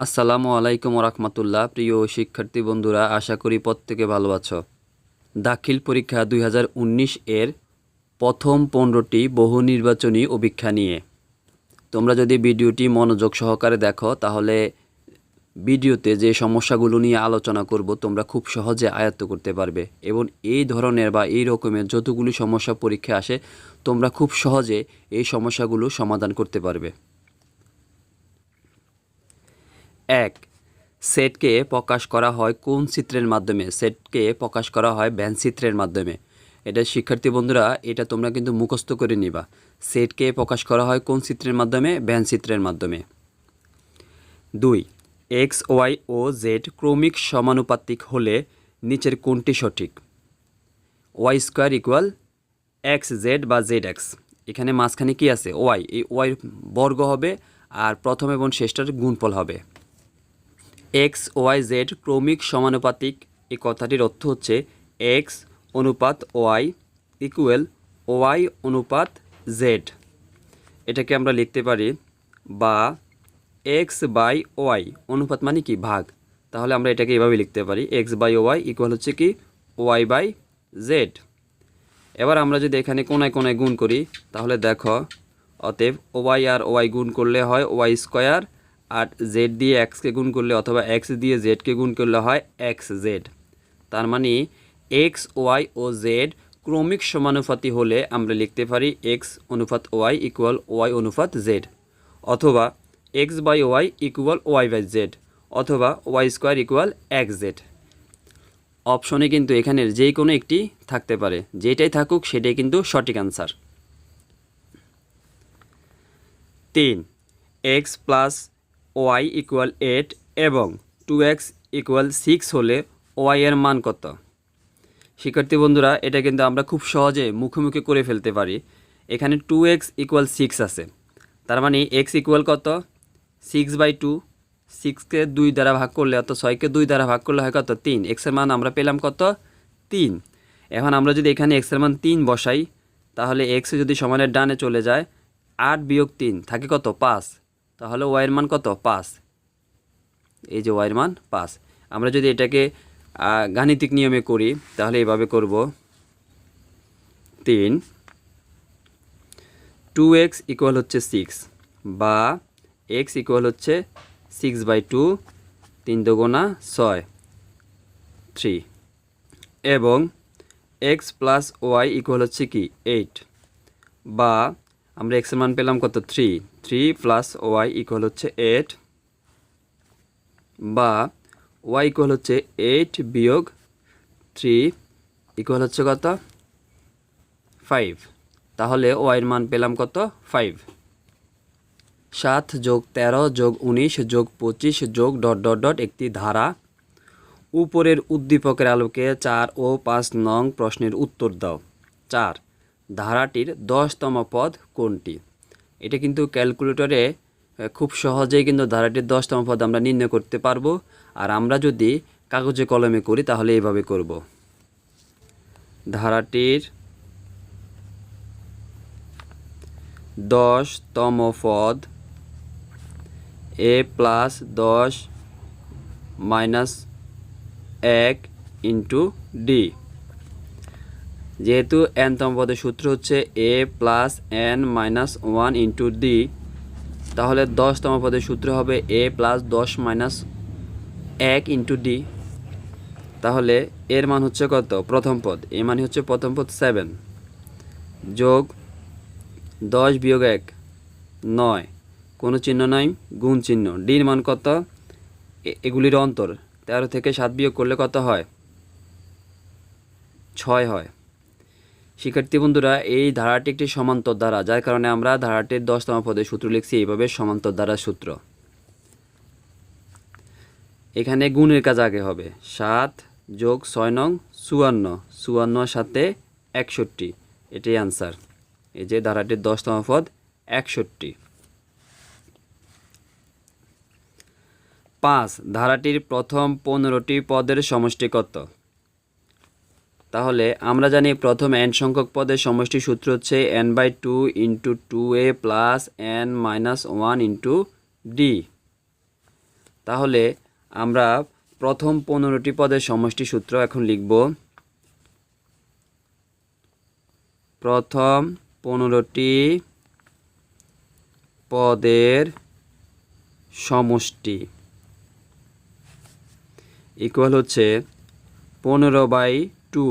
আসসালামু আলাইকুম রহমতুল্লাহ প্রিয় শিক্ষার্থী বন্ধুরা, আশা করি প্রত্যেকে ভালো আছো। দাখিল পরীক্ষা দুই হাজার উনিশ এর প্রথম পনেরোটি বহু নির্বাচনী অভীক্ষা নিয়ে। তোমরা যদি ভিডিওটি মনোযোগ সহকারে দেখো, তাহলে ভিডিওতে যে সমস্যাগুলো নিয়ে আলোচনা করব, তোমরা খুব সহজে আয়ত্ত করতে পারবে। এবং এই ধরনের বা এই রকমের যতগুলি সমস্যা পরীক্ষা আসে, তোমরা খুব সহজে এই সমস্যাগুলো সমাধান করতে পারবে। এক সেটকে প্রকাশ করা হয় কোন চিত্রের মাধ্যমে? সেটকে প্রকাশ করা হয় চিত্রের মাধ্যমে। এটা শিক্ষার্থী বন্ধুরা, এটা তোমরা কিন্তু মুখস্থ করে নিবা। সেটকে প্রকাশ করা হয় কোন চিত্রের মাধ্যমে? চিত্রের মাধ্যমে। দুই এক্স ওয়াই ও জেড ক্রমিক সমানুপাতিক হলে নিচের কোনটি সঠিক? Y square equal X Z বা জেড এক্স এখানে মাঝখানে কি আছে? ওয়াই এই ওয়াই বর্গ হবে আর প্রথম এবং শেষটার গুণফল হবে। এক্স, ওয়াই, জেড ক্রমিক সমানুপাতিক। এই কথাটির অর্থ হচ্ছে এক্স অনুপাত ওয়াই ইকুয়াল ওয়াই অনুপাত জেড। এটাকে আমরা লিখতে পারি বা এক্স বাই ওয়াই। অনুপাত মানে কি? ভাগ। তাহলে আমরা এটাকে এভাবে লিখতে পারি। এক্স বাই ওয়াই ইকুয়াল হচ্ছে কি? Y by Z. এবার আমরা যদি এখানে কোনায় কোনায় গুণ করি, তাহলে দেখো, অতএব ওয়াই আর ওয়াই গুণ করলে হয় ওয়াই স্কোয়ার আর জেড দিয়ে এক্সকে গুণ করলে অথবা এক্স দিয়ে জেডকে গুণ করলে হয় এক্স জেড তার মানে এক্স ওয়াই ও জেড ক্রমিক সমানুপাতি হলে আমরা লিখতে পারি এক্স অনুপাত ওয়াই ইকুয়াল ওয়াই অনুপাত জেড অথবা X by Y equal Y by Z অথবা Y square equal X Z অপশনে কিন্তু এখানের যে কোনো একটি থাকতে পারে। যেটাই থাকুক, সেটাই কিন্তু সঠিক আনসার তিন X plus Y equal eight এবং টু এক্স ইকুয়াল সিক্স হলে ওয়াই এর মান কত? শিক্ষার্থী বন্ধুরা, এটা কিন্তু আমরা খুব সহজে মুখোমুখি করে ফেলতে পারি। এখানে টু এক্স ইকুয়াল সিক্স আছে। তার মানে এক্স ইকুয়াল কত? সিক্স বাই টু সিক্সকে দুই দ্বারা ভাগ করলে অত ছয়কে দুই দ্বারা ভাগ করলে হয় কত? তিন। এক্সের মান আমরা পেলাম কত? তিন। এখন আমরা যদি এখানে এক্সের মান তিন বসাই, তাহলে এক্স যদি সমানের ডানে চলে যায়, আট বিয়োগ তিন থাকে কত? পাঁচ। তাহলে ওয়াইয়ের মান কত? পাঁচ। এই যে ওয়াইয়ের মান, পাঁচ। আমরা যদি এটাকে গাণিতিক নিয়মে করি, তাহলে এভাবে করব। তিন। টু এক্স ইকুয়াল হচ্ছে সিক্স বা এক্স ইকুয়াল হচ্ছে সিক্স বাই টু তিন দুগুণা ছয় থ্রি এবং এক্স প্লাস ওয়াই ইকুয়াল হচ্ছে কি? এইট বা আমরা এক্সের মান পেলাম কত? Three three plus Y equal হচ্ছে এইট বা ওয়াই ইকুয়াল হচ্ছে এইট বিয়োগ থ্রি ইকুয়াল হচ্ছে কত? ফাইভ তাহলে ওয়াইয়ের মান পেলাম কত? ফাইভ সাত যোগ তেরো যোগ উনিশ যোগ পঁচিশ যোগ ডট ডট ডট একটি ধারা। উপরের উদ্দীপকের আলোকে চার ও পাঁচ নং প্রশ্নের উত্তর দাও। চার। ধারাটির দশতম পদ কোনটি? এটা কিন্তু ক্যালকুলেটরে খুব সহজেই কিন্তু ধারাটির দশতম পদ আমরা নির্ণয় করতে পারব। আর আমরা যদি কাগজে কলমে করি, তাহলে এইভাবে করব। ধারাটির দশতম পদ এ প্লাস দশ মাইনাস এক ইন্টু ডি। যেহেতু এনতম পদের সূত্র হচ্ছে A plus N minus one into D তাহলে দশতম পদের সূত্র হবে এ প্লাস দশ মাইনাস এক ইন্টু ডি তাহলে এর মান হচ্ছে কত? প্রথম পদ। এ মানে হচ্ছে প্রথম পদ সেভেন যোগ দশ বিয়োগ এক, নয়। কোনো চিহ্ন নাই, গুণ চিহ্ন। ডির মান কত? এগুলির অন্তর। তেরো থেকে সাত বিয়োগ করলে কত হয়? ছয় হয়। শিক্ষার্থী বন্ধুরা, এই ধারাটি একটি সমান্তর ধারা, যার কারণে আমরা ধারাটির দশতম পদে সূত্র লিখছি, এইভাবে সমান্তর ধারা সূত্র। এখানে গুণের কাজ আগে হবে। সাত যোগ ছয় নং চুয়ান্ন চুয়ান্ন সাথে একষট্টি, এটাই আনসার এই যে ধারাটির দশতম পদ, একষট্টি। পাঁচ, ধারাটির প্রথম পনেরোটি পদের সমষ্টি কত তাহলে আমরা জানি প্রথম এন সংখ্যক পদের সমষ্টি সূত্র হচ্ছে N by two into two A plus N minus one into D তাহলে আমরা প্রথম পনেরোটি পদের সমষ্টি সূত্র এখন লিখব। প্রথম পনেরোটি পদের সমষ্টি ইকুয়াল হচ্ছে পনেরো by two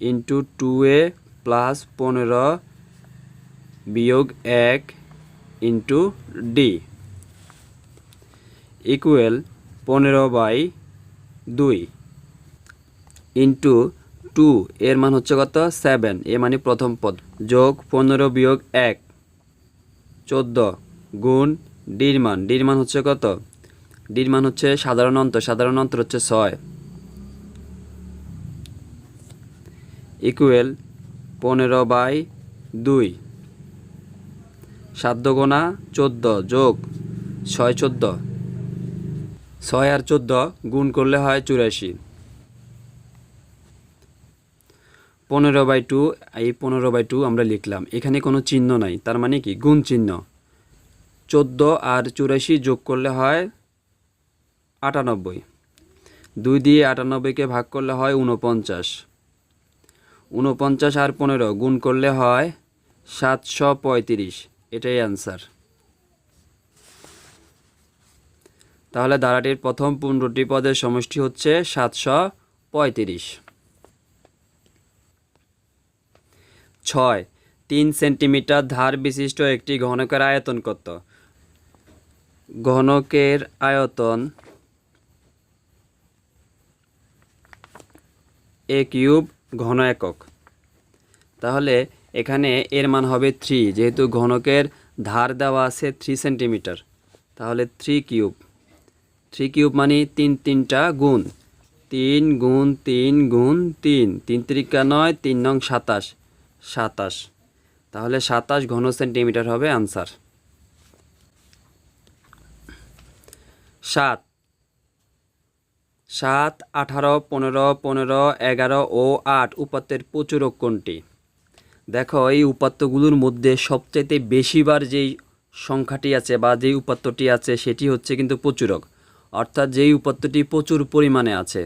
into two A plus পনেরো বিয়োগ এক ইন্টু ডি ইকুয়েল পনেরো বাই দুই ইন্টু টু এর মান হচ্ছে কত? সেভেন এ মানে প্রথম পদ। যোগ পনেরো বিয়োগ এক, চোদ্দ গুণ ডির মান। ডির মান হচ্ছে কত? ডির মান হচ্ছে সাধারণ অন্তর। সাধারণ অন্তর হচ্ছে ছয়। ইকুয়েল পনেরো বাই দুই। সাত গোনা চোদ্দ যোগ ছয় চোদ্দ। ছয় আর চোদ্দ গুণ করলে হয় চুরাশি। পনেরো বাই টু, এই পনেরো বাই টু আমরা লিখলাম। এখানে কোনো চিহ্ন নাই, তার মানে কি? গুণ চিহ্ন। চোদ্দ আর চুরাশি যোগ করলে হয় আটানব্বই। দুই দিয়ে আটানব্বইকে ভাগ করলে হয় উনপঞ্চাশ উনপঞ্চাশ আর পনেরো গুণ করলে হয় সাতশো পঁয়ত্রিশ। এটাই অ্যান্সার তাহলে ধারাটির প্রথম পনেরোটি পদের সমষ্টি হচ্ছে সাতশো পঁয়ত্রিশ। ছয়, তিন সেন্টিমিটার ধার বিশিষ্ট একটি ঘনকের আয়তন কত? ঘনকের আয়তন এ কিউব ঘন একক। তাহলে এখানে এর মান হবে থ্রি যেহেতু ঘনকের ধার দেওয়া আছে থ্রি সেন্টিমিটার তাহলে থ্রি কিউব থ্রি কিউব মানে তিন তিনটা গুণ। তিন গুণ তিন গুণ তিন। তিন তিরিকা নয়, তিন নং সাতাশ। সাতাশ। তাহলে সাতাশ ঘন সেন্টিমিটার হবে আনসার সাত। সাত, আঠারো, পনেরো পনেরো, এগারো ও আট উপাত্তের প্রচুরক কোনটি দেখো, এই উপাত্তগুলোর মধ্যে সবচাইতে বেশিবার যেই সংখ্যাটি আছে বা যেই উপাত্তটি আছে, সেটি হচ্ছে কিন্তু প্রচুরক। অর্থাৎ যেই উপাত্তটি প্রচুর পরিমাণে আছে।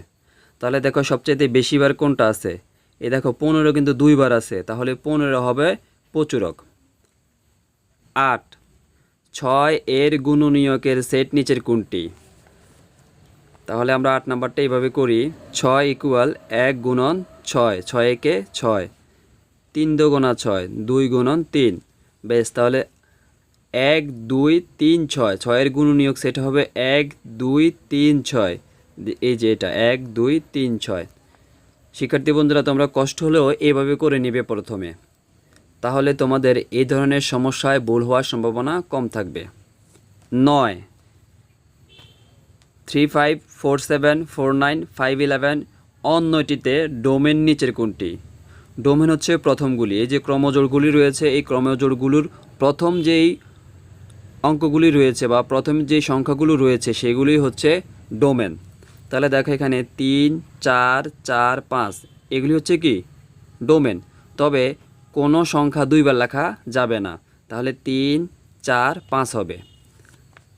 তাহলে দেখো, সবচাইতে বেশিবার কোনটা আছে। এ দেখো, পনেরো কিন্তু দুইবার আছে। তাহলে পনেরো হবে প্রচুরক। আট, ছয় এর গুণনীয়কের সেট নিচের কোনটি তাহলে আমরা আট নাম্বারটা এইভাবে করি। ছয় ইকুয়াল এক গুণন ছয় ছয় একে ছয়। তিন দোগুণা ছয়, দুই গুণন তিন। বেশ, তাহলে এক, দুই, তিন, ছয়। ছয়ের গুণনীয়ক সেটা হবে এক, দুই, তিন, ছয়। এই যে এটা, এক, দুই, তিন, ছয়। শিক্ষার্থী বন্ধুরা, তোমরা কষ্ট হলেও এভাবে করে নেবে প্রথমে। তাহলে তোমাদের এই ধরনের সমস্যায় ভুল হওয়ার সম্ভাবনা কম থাকবে। নয় three five four seven four nine five eleven অন্যটিতে domain নিচের কোনটি? ডোমেন হচ্ছে প্রথমগুলি এই যে ক্রমজোড়গুলি রয়েছে, এই ক্রমজোড়গুলোর প্রথম যেই অঙ্কগুলি রয়েছে বা প্রথম যে সংখ্যাগুলো রয়েছে, সেগুলি হচ্ছে ডোমেন তাহলে দেখো এখানে তিন, চার চার, পাঁচ, এগুলি হচ্ছে কি? ডোমেন তবে কোনো সংখ্যা দুইবার লেখা যাবে না। তাহলে তিন, চার, পাঁচ হবে।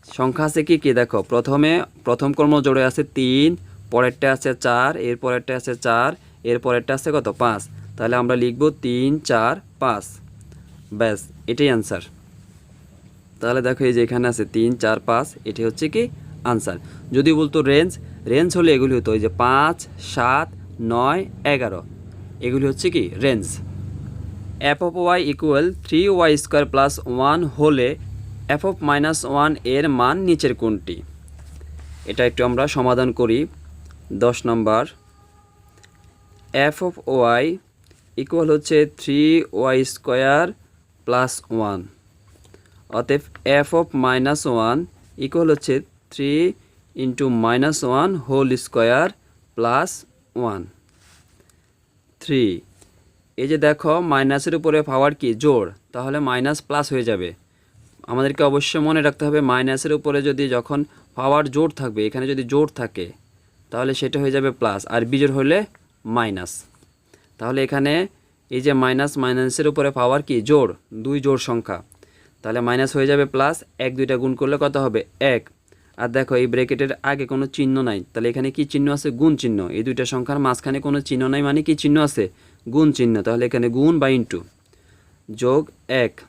সংখ্যা আছে কি কি? দেখো, প্রথমে, প্রথম কর্ম জোড়ে আছে তিন, পরেরটা আছে চার, এর পরেরটা আছে চার, এর পরেরটা আছে কত? পাঁচ। তাহলে আমরা লিখব তিন, চার, পাঁচ। ব্যাস, এটাই আনসার তাহলে দেখো এই যে এখানে আছে তিন, চার, পাঁচ এটি হচ্ছে কি আনসার যদি বলতো রেঞ্জ রেঞ্জ হলে এগুলি হতো ওই যে পাঁচ, সাত, নয়, এগারো। এগুলি হচ্ছে কি? Range F of Y equal three Y square plus one হলে এফ অফ মাইনাস ওয়ানের মান নিচের কোনটি? এটা একটু আমরা সমাধান করি। দশ নম্বর। এফ অফ ওয়াই ইকুয়াল হচ্ছে three Y square plus one অতএব F of minus one equal হচ্ছে three into minus one whole square plus one three এই যে দেখো মাইনাসের উপরে পাওয়ার কি? জোর তাহলে মাইনাস প্লাস হয়ে যাবে। আমাদেরকে অবশ্যই মনে রাখতে হবে মাইনাসের উপরে যদি যখন পাওয়ার জোর থাকবে, এখানে যদি জোর থাকে, তাহলে সেটা হয়ে যাবে প্লাস আর বিজোড় হলে মাইনাস তাহলে এখানে এই যে মাইনাস মাইনাসের উপরে পাওয়ার কি? জোর, দুই জোর সংখ্যা। তাহলে মাইনাস হয়ে যাবে প্লাস এক দুইটা গুণ করলে কত হবে? এক। আর দেখো, এই ব্রেকেটের আগে কোনো চিহ্ন নাই। তাহলে এখানে কি চিহ্ন আছে? গুণ চিহ্ন। এই দুইটা সংখ্যার মাঝখানে কোনো চিহ্ন নাই মানে কি চিহ্ন আছে? গুণ চিহ্ন। তাহলে এখানে গুণ বা ইন্টু যোগ এক।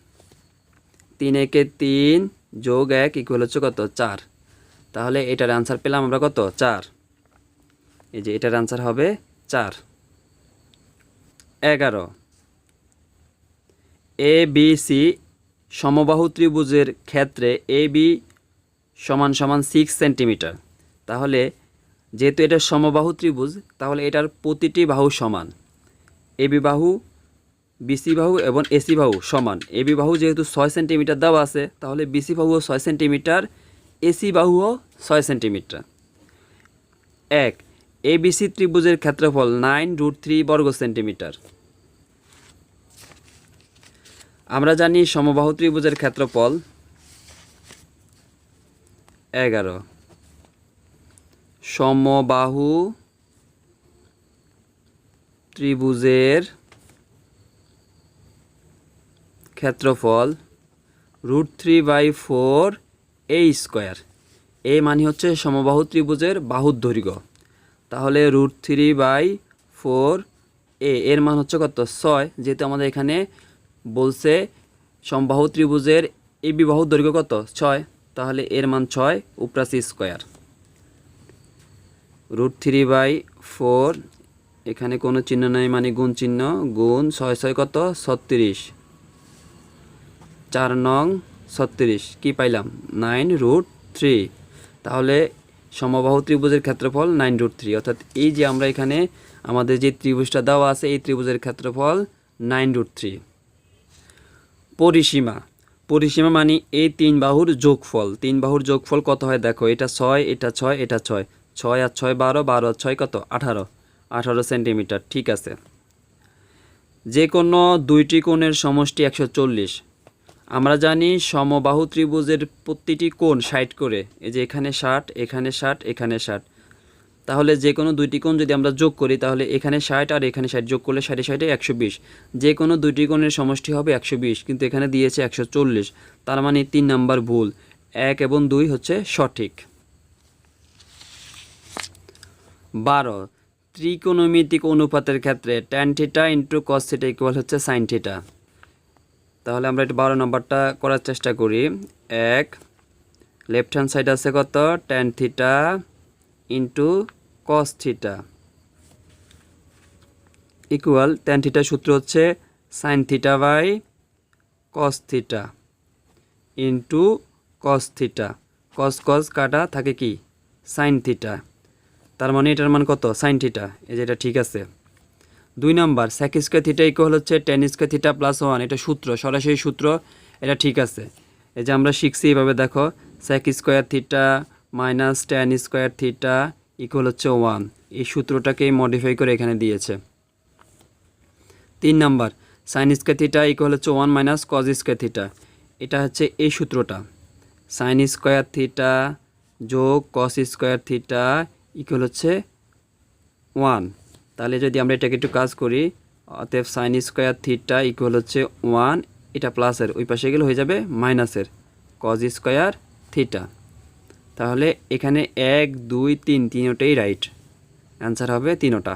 তিন একে তিন যোগ এক ইকুয়াল হচ্ছে কত? চার। তাহলে এটার আনসার পেলাম আমরা কত? চার। এই যে এটার আনসার হবে চার। এগারো। এ, বি, সি সমবাহু ত্রিভুজের ক্ষেত্রে এ, বি সমান সমান সিক্স সেন্টিমিটার তাহলে যেহেতু এটা সমবাহু ত্রিভুজ, তাহলে এটার প্রতিটি বাহু সমান। এ, বি বাহু বিসি বাহু এবং এসি বাহু সমান। এ বি বাহু যেহেতু ছয় সেন্টিমিটার দেওয়া আছে, তাহলে বিসি বাহুও ছয় সেন্টিমিটার, এসি বাহুও ছয় সেন্টিমিটার। এক, এ এবিসি ত্রিভুজের ক্ষেত্রফল নাইন রুট থ্রি বর্গ সেন্টিমিটার। আমরা জানি সমবাহু ত্রিভুজের ক্ষেত্রফল এগারো। সমবাহু ত্রিভুজের ক্ষেত্রফল root three by four A square. A মানে হচ্ছে সমবাহু ত্রিভুজের বাহুর দৈর্ঘ্য। তাহলে root three by four A, এর মান হচ্ছে কত? ছয়। যেহেতু আমাদের এখানে বলছে সমবাহু ত্রিভুজের এই বিবাহ দৈর্ঘ্য কত? ছয়। তাহলে এর মান ছয় উপরাসি square. Root three by four, এখানে কোনো চিহ্ন নেই মানে গুণ চিহ্ন, গুণ ছয় ছয় কত? ছত্রিশ। চার নং ছত্রিশ। কি পাইলাম? Nine root three. তাহলে সমবাহু ত্রিভুজের ক্ষেত্রফল নাইন রুট থ্রি। অর্থাৎ এই যে আমরা এখানে আমাদের যে ত্রিভুজটা দেওয়া আছে, এই ত্রিভুজের ক্ষেত্রফল নাইন রুট থ্রি। পরিসীমা। পরিসীমা মানে এই তিন বাহুর যোগফল। তিন বাহুর যোগফল কত হয় দেখো, এটা ছয় এটা ছয় এটা ছয়। ছয় আর ছয় বারো বারো আর ছয় কত? আঠারো। আঠারো সেন্টিমিটার। ঠিক আছে। যে কোনো দুইটি কোণের সমষ্টি একশো চল্লিশ। আমরা জানি সমবাহু ত্রিভুজের প্রতিটি কোণ ষাট করে। এই যে এখানে ষাট এখানে ষাট এখানে ষাট। তাহলে যে কোনো দুইটি কোণ যদি আমরা যোগ করি, তাহলে এখানে ষাট আর এখানে ষাট যোগ করলে ষাটে ষাটে একশো বিশ। যে কোনো দুইটি কোণের সমষ্টি হবে একশো বিশ, কিন্তু এখানে দিয়েছে একশো চল্লিশ। তার মানে তিন নাম্বার ভুল। এক এবং দুই হচ্ছে সঠিক। বারো। ত্রিকোণমিতিক অনুপাতের ক্ষেত্রে tan theta into cos theta equal হচ্ছে সাইন থিটা তাহলে আমরা একটু বারো নম্বরটা করার চেষ্টা করি। এক লেফট হ্যান্ড সাইড আছে কত? Tan theta into cos theta equal tan theta সূত্র হচ্ছে sine theta by cos theta into cos theta cos cos কাটা থাকে কি? সাইন থিটা তার মানে এটার মান কত? সাইন থিটা এই যেটা ঠিক আছে। দুই number sec square theta equal হচ্ছে tan square theta plus one এটা সূত্র, সরাসরি সূত্র, এটা ঠিক আছে। এই যে আমরা শিখছি এভাবে দেখো sec square theta minus tan square theta equal হচ্ছে ওয়ান এই সূত্রটাকেই মডিফাই করে এখানে দিয়েছে। তিন number sine square theta equal হচ্ছে one minus cos square theta এটা হচ্ছে এই সূত্রটা। সাইন স্কোয়ার থিটা যোগ কস স্কোয়ার থিটা ইকুয়াল হচ্ছে ওয়ান তাহলে যদি আমরা এটাকে একটু কাজ করি, অতএব সাইন স্কোয়ার থিটা ইকুয়াল হচ্ছে ওয়ান এটা প্লাসের ওই পাশে গেলে হয়ে যাবে মাইনাসের কজ স্কোয়ার থিটা তাহলে এখানে এক, দুই, তিন, তিনোটাই রাইট অ্যান্সার হবে তিনোটা।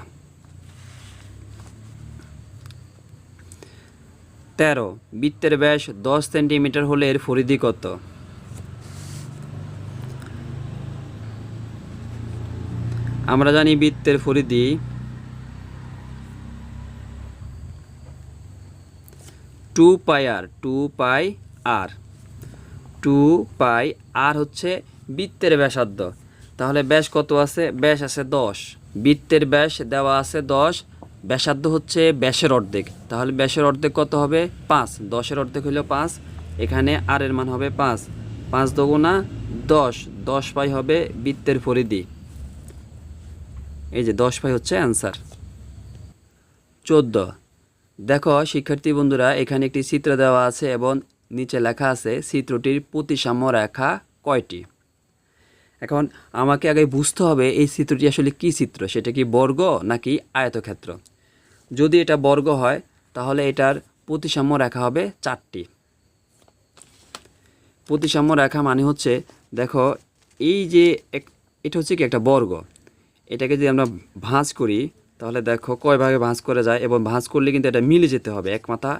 তেরো, বৃত্তের ব্যাস দশ সেন্টিমিটার হলে এর পরিধি কত? আমরা জানি বৃত্তের পরিধি two pi r, two pi r. Two pi r হচ্ছে বৃত্তের ব্যাসার্ধ। তাহলে ব্যাস কত আছে? ব্যাস আছে দশ। বৃত্তের ব্যাস দেওয়া আছে দশ। ব্যাসার্ধ হচ্ছে ব্যাসের অর্ধেক। তাহলে ব্যাসের অর্ধেক কত হবে? পাঁচ। দশের অর্ধেক হইল পাঁচ। এখানে আর এর মান হবে পাঁচ। পাঁচ দগুণা দশ। দশ পাই হবে বৃত্তের পরিধি। এই যে দশ পাই হচ্ছে অ্যান্সার। চোদ্দ। দেখো, শিক্ষার্থী বন্ধুরা, এখানে একটি চিত্র দেওয়া আছে এবং নিচে লেখা আছে, চিত্রটির প্রতিসাম্য রেখা কয়টি? এখন আমাকে আগে বুঝতে হবে এই চিত্রটি আসলে কি চিত্র? সেটা কি বর্গ নাকি আয়তক্ষেত্র? যদি এটা বর্গ হয়, তাহলে এটার প্রতিসাম্য রেখা হবে চারটি। প্রতিসাম্য রেখা মানে হচ্ছে, দেখো, এই যে এটা হচ্ছে কি একটা বর্গ? এটাকে যদি আমরা ভাঁজ করি তাহলে দেখো কয় ভাগে ভাঁজ করে যায় এবং ভাঁজ করলে কিন্তু এটা মিলে যেতে হবে। এক মাথা,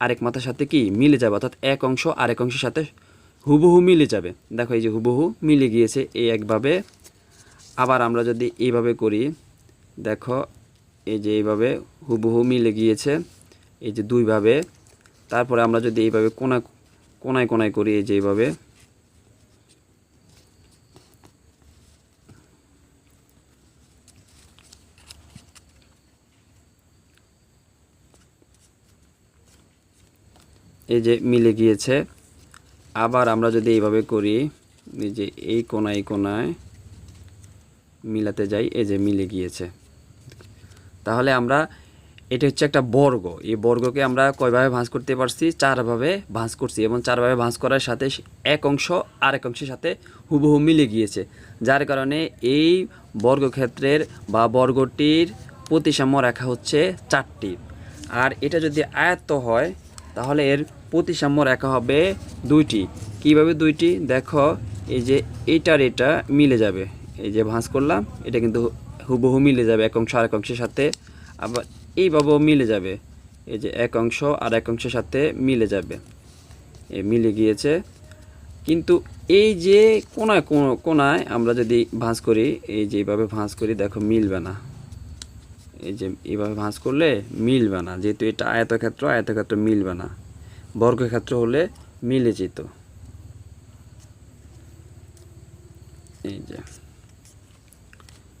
আরেক মাথার সাথে কি? মিলে যাবে। অর্থাৎ এক অংশ, আরেক অংশের সাথে হুবহু মিলে যাবে। দেখো এই যে হুবহু মিলে গিয়েছে এই একভাবে। আবার আমরা যদি এইভাবে করি, দেখো এই যে এইভাবে হুবহু মিলে গিয়েছে, এই যে দুইভাবে। তারপরে আমরা যদি এইভাবে কোনা কোনায় কোনায় করি, এই যে এইভাবে। এই যে মিলে গিয়েছে। আবার আমরা যদি এইভাবে করি, এই যে এই কোনায় এই কোনায় মিলাতে যাই, এই যে মিলে গিয়েছে। তাহলে আমরা, এটা হচ্ছে একটা বর্গ। এই বর্গকে আমরা কয়ভাবে ভাঁজ করতে পারছি? চারভাবে ভাঁজ করছি এবং চারভাবে ভাঁজ করার সাথে এক অংশ, আরেক অংশের সাথে হুবহু মিলে গিয়েছে। যার কারণে এই বর্গক্ষেত্রের বা বর্গটির প্রতিসাম্য রেখা হচ্ছে চারটি। আর এটা যদি আয়ত্ত হয়, তাহলে এর প্রতিসাম্য রেখা হবে দুইটি। কীভাবে দুইটি? দেখো, এই যে এইটার এটা মিলে যাবে। এই যে ভাঁজ করলাম, এটা কিন্তু হুবহু মিলে যাবে এক অংশ আর এক অংশের সাথে। আবার এইভাবেও মিলে যাবে। এই যে এক অংশ আর এক অংশের সাথে মিলে যাবে। এ মিলে গিয়েছে। কিন্তু এই যে কোনায় কোন- কোনায় আমরা যদি ভাঁজ করি, এই যে এইভাবে ভাঁজ করি, দেখো মিলবে না। এই যে এইভাবে ভাঁজ করলে মিলবে না। যেহেতু এটা আয়তক্ষেত্র আয়তক্ষেত্র মিলবে না। বর্গক্ষেত্র হলে মিলে যেত। এই যে।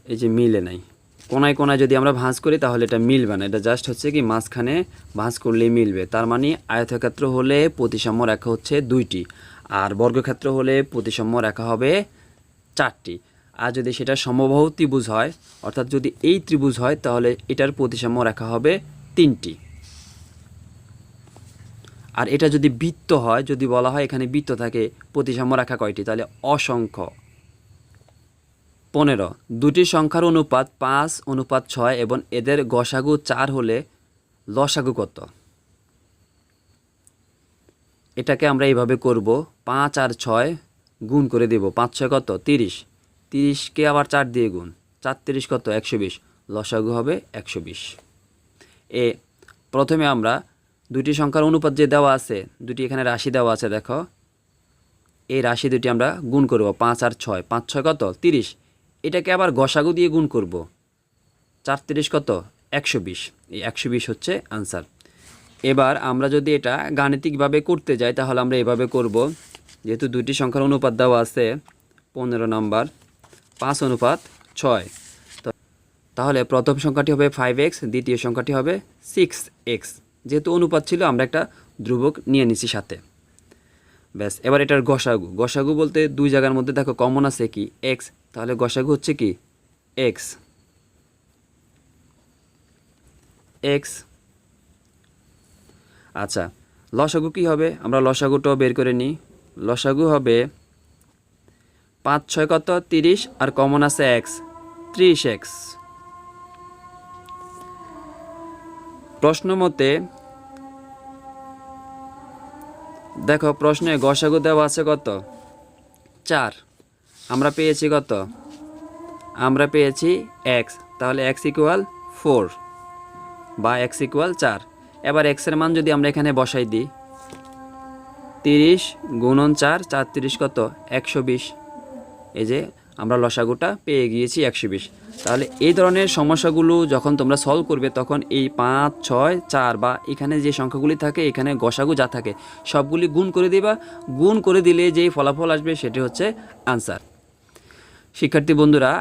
এই যে মিলে নাই। কোনায় কোনায় যদি আমরা ভাঁজ করি তাহলে এটা মিলবে না। এটা জাস্ট হচ্ছে কি মাঝখানে ভাঁজ করলেই মিলবে। তার মানে আয়তক্ষেত্র হলে প্রতিসাম্য রেখা হচ্ছে দুইটি আর বর্গক্ষেত্র হলে প্রতিসাম্য রেখা হবে চারটি। আর যদি সেটা সমবাহু ত্রিভুজ হয়, অর্থাৎ যদি এই ত্রিভুজ হয় তাহলে এটার প্রতিসাম্য রেখা হবে তিনটি। আর এটা যদি বৃত্ত হয়, যদি বলা হয় এখানে বৃত্ত থাকে, প্রতিসাম্য রেখা কয়টি? তাহলে অসংখ্য। পনেরো। দুটি সংখ্যার অনুপাত পাঁচ, অনুপাত ছয় এবং এদের গসাগু চার হলে লসাগু কত? এটাকে আমরা এইভাবে করব, পাঁচ আর ছয় গুণ করে দেব। পাঁচ ছয় কত? তিরিশ। তিরিশকে আবার চার দিয়ে গুণ। চার তিরিশ কত? একশো বিশ। লসাগু হবে একশো বিশ। এ, প্রথমে আমরা দুটি সংখ্যার অনুপাত যে দেওয়া আছে দুটি এখানে রাশি দেওয়া আছে, দেখো। এই রাশি দুটি আমরা গুণ করব, পাঁচ আর ছয়। পাঁচ ছয় কত? তিরিশ। এটাকে আবার গসাগু দিয়ে গুণ করব। চার তিরিশ কত? একশো বিশ। এই একশো বিশ হচ্ছে আনসার। এবার আমরা যদি এটা গাণিতিকভাবে করতে যাই, তাহলে আমরা এভাবে করব। যেহেতু দুটি সংখ্যার অনুপাত দেওয়া আছে, পনেরো নাম্বার, পাঁচ অনুপাত ছয়। তো তাহলে প্রথম সংখ্যাটি হবে ফাইভ এক্স দ্বিতীয় সংখ্যাটি হবে সিক্স এক্স যেহেতু অনুপাত ছিল, আমরা একটা ধ্রুবক নিয়ে নিছি সাথে। ব্যাস, এবার এটার গসাগু। গসাগু বলতে দুই জায়গার মধ্যে দেখো কমন আছে কি? এক্স তাহলে গসাগু হচ্ছে কি? এক্স এক্স আচ্ছা লসাগু কি হবে? আমরা লসাগুটাও বের করে নিই। লসাগু হবে পাঁচ, ছয় কত? তিরিশ। আর কমন আছে এক্স ত্রিশ এক্স প্রশ্ন মতে, দেখো প্রশ্নে গসাগু দেওয়া আছে কত? চার। আমরা পেয়েছি কত? আমরা পেয়েছি এক্স তাহলে এক্স ইকুয়াল ফোর বা এক্স ইকুয়াল চার। এবার এক্সের মান যদি আমরা এখানে বসাই দিই, তিরিশ গুণন চার চার তিরিশ কত? একশো বিশ। এই যে আমরা লসাগুটা পেয়ে গিয়েছি একশো বিশ। তাহলে এই ধরনের সমস্যাগুলো যখন তোমরা সলভ করবে, তখন এই পাঁচ, ছয়, চার বা এখানে যে সংখ্যাগুলি থাকে, এখানে গসাগু যা থাকে, সবগুলি গুণ করে দিবা। গুণ করে দিলে যেই ফলাফল আসবে সেটি হচ্ছে আনসার শিক্ষার্থী বন্ধুরা,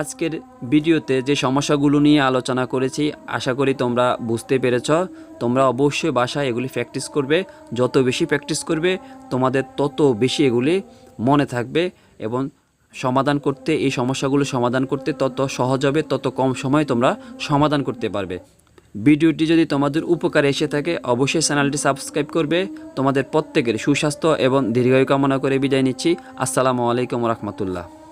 আজকের ভিডিওতে যে সমস্যাগুলো নিয়ে আলোচনা করেছি, আশা করি তোমরা বুঝতে পেরেছ। তোমরা অবশ্যই বাসায় এগুলি প্র্যাকটিস করবে। যত বেশি প্র্যাকটিস করবে, তোমাদের তত বেশি এগুলি মনে থাকবে এবং সমাধান করতে, এই সমস্যাগুলো সমাধান করতে তত সহজ হবে, তত কম সময়ে তোমরা সমাধান করতে পারবে। ভিডিওটি যদি তোমাদের উপকারে এসে থাকে, অবশ্যই চ্যানেলটি সাবস্ক্রাইব করবে। তোমাদের প্রত্যেকের সুস্বাস্থ্য এবং দীর্ঘায়ু কামনা করে বিদায় নিচ্ছি। আসসালামু আলাইকুম রহমতুল্লাহ।